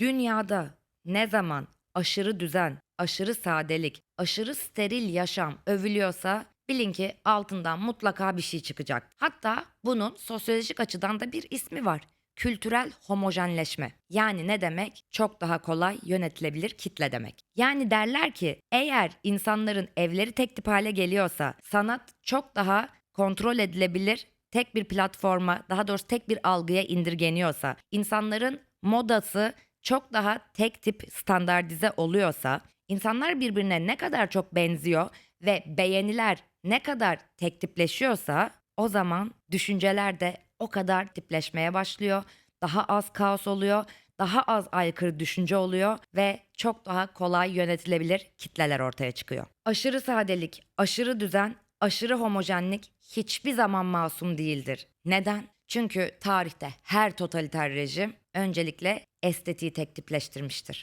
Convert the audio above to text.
Dünyada ne zaman aşırı düzen, aşırı sadelik, aşırı steril yaşam övülüyorsa bilin ki altından mutlaka bir şey çıkacak. Hatta bunun sosyolojik açıdan da bir ismi var. Kültürel homojenleşme. Yani ne demek? Çok daha kolay yönetilebilir kitle demek. Yani derler ki eğer insanların evleri tek tip hale geliyorsa sanat çok daha kontrol edilebilir tek bir platforma, daha doğrusu tek bir algıya indirgeniyorsa, insanların modası çok daha tek tip standartize oluyorsa, insanlar birbirine ne kadar çok benziyor ve beğeniler ne kadar tek tipleşiyorsa o zaman düşünceler de o kadar tipleşmeye başlıyor. Daha az kaos oluyor, daha az aykırı düşünce oluyor ve çok daha kolay yönetilebilir kitleler ortaya çıkıyor. Aşırı sadelik, aşırı düzen, aşırı homojenlik hiçbir zaman masum değildir. Neden? Çünkü tarihte her totaliter rejim öncelikle estetiği tek tipleştirmiştir.